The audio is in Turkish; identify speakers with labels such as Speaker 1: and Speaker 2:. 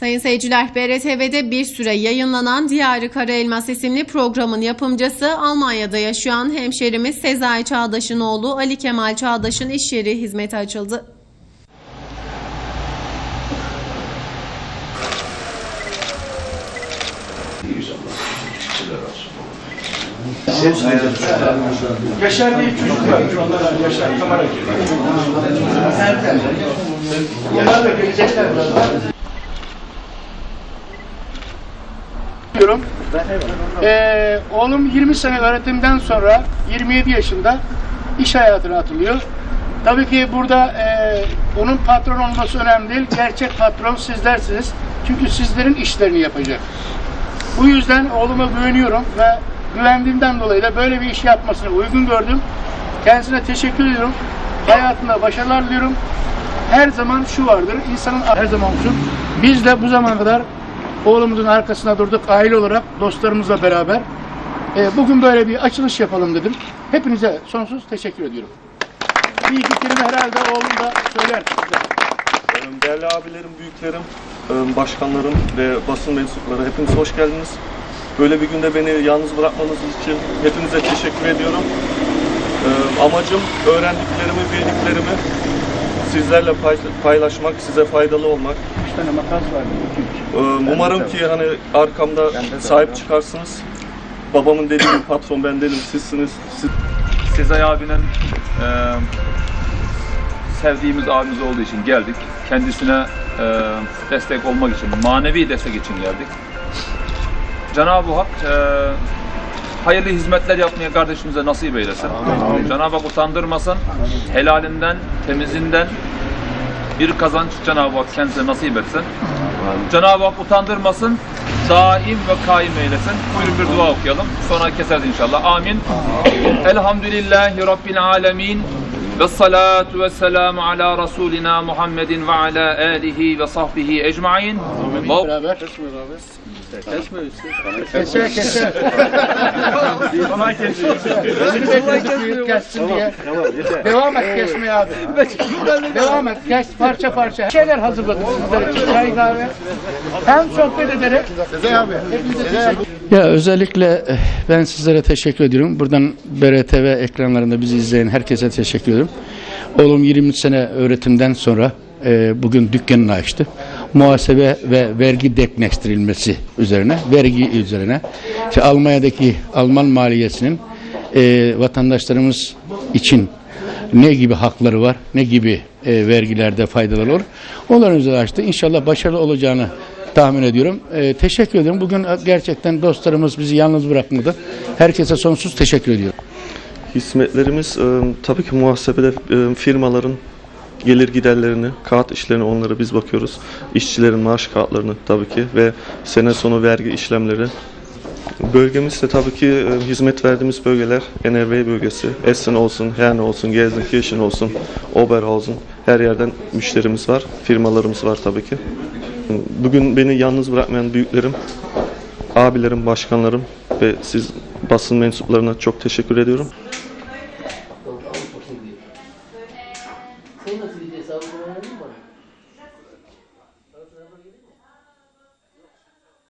Speaker 1: Sayın seyirciler, BRTV'de bir süre yayınlanan Diyarı Kara Elmas isimli programın yapımcısı Almanya'da yaşayan hemşerimiz Sezai Çağdaş'ın oğlu Ali Kemal Çağdaş'ın iş yeri hizmete açıldı.
Speaker 2: Yaşar diye çocuk var. Onlara Yaşar kamera Onlar da gelecekler diyorum. Ee, oğlum 20 sene öğretimden sonra 27 yaşında iş hayatına atılıyor. Tabii ki burada e, onun patron olması önemli değil. Gerçek patron sizlersiniz. Çünkü sizlerin işlerini yapacak. Bu yüzden oğluma güveniyorum ve güvendiğimden dolayı da böyle bir iş yapmasını uygun gördüm. Kendisine teşekkür ediyorum. Hayatında başarılar diliyorum. Her zaman şu vardır, insanın her zaman olsun. Biz de bu zamana kadar oğlumuzun arkasında durduk aile olarak, dostlarımızla beraber. Ee, bugün böyle bir açılış yapalım dedim. Hepinize sonsuz teşekkür ediyorum. Bir iki herhalde oğlum da söyler.
Speaker 3: Değerli abilerim, büyüklerim, e, başkanlarım ve basın mensupları hepiniz hoş geldiniz. Böyle bir günde beni yalnız bırakmanız için hepinize teşekkür ediyorum. E, Amacım öğrendiklerimi, bildiklerimi sizlerle pay- paylaşmak, size faydalı olmak.
Speaker 2: Tane makas var. iki, üç.
Speaker 3: E, Umarım ki hani arkamda sahip çıkarsınız. Babamın dediği gibi patron ben değilim, sizsiniz. Siz
Speaker 4: Sezai abinin e, sevdiğimiz abimiz olduğu için geldik. Kendisine e, destek olmak için, manevi destek için geldik. Cenab-ı Hak e, hayırlı hizmetler yapmaya kardeşimize nasip eylesin. Cenab-ı Hak utandırmasın. Helalinden, temizinden bir kazanç Cenab-ı Hak kendisine nasip etsin. Cenab-ı Hak utandırmasın. Daim ve kaim eylesin. Buyurun bir dua okuyalım. Sonra keseriz inşallah. Amin. Elhamdülillahi Rabbil alemin. Ve salatu ve selamu ala Resulina Muhammedin ve ala alihi ve sahbihi ecmain. Ve-
Speaker 2: Beraber. Keser keser. Kolay kesiyor. Büyük kessin diye. Devam et kesmeye abi. Devam et kes parça parça. Şeyler hazırladık sizler için. Çay kahve. Hem sohbet ederek. Hepinize teşekkür Ya özellikle eh, ben sizlere teşekkür ediyorum. Buradan BRTV ekranlarında bizi izleyen herkese teşekkür ediyorum. Oğlum 20 sene öğretimden sonra e, bugün dükkanını açtı. Muhasebe ve vergi denkleştirilmesi üzerine, vergi üzerine. İşte Almanya'daki Alman maliyesinin e, vatandaşlarımız için ne gibi hakları var, ne gibi e, vergilerde faydaları olur. Onların üzerine açtı. İnşallah başarılı olacağını tahmin ediyorum. E, teşekkür ediyorum. Bugün gerçekten dostlarımız bizi yalnız bırakmadı. Herkese sonsuz teşekkür ediyorum.
Speaker 3: hizmetlerimiz e, tabii ki muhasebede e, firmaların gelir giderlerini, kağıt işlerini onlara biz bakıyoruz. İşçilerin maaş kağıtlarını tabii ki ve sene sonu vergi işlemleri. Bölgemizde tabii ki e, hizmet verdiğimiz bölgeler NRV bölgesi, Essen olsun, Herne olsun, Gelsenkirchen olsun, Oberhausen her yerden müşterimiz var, firmalarımız var tabii ki. Bugün beni yalnız bırakmayan büyüklerim, abilerim, başkanlarım ve siz basın mensuplarına çok teşekkür ediyorum. Senin nasıl bir hesabın var mı?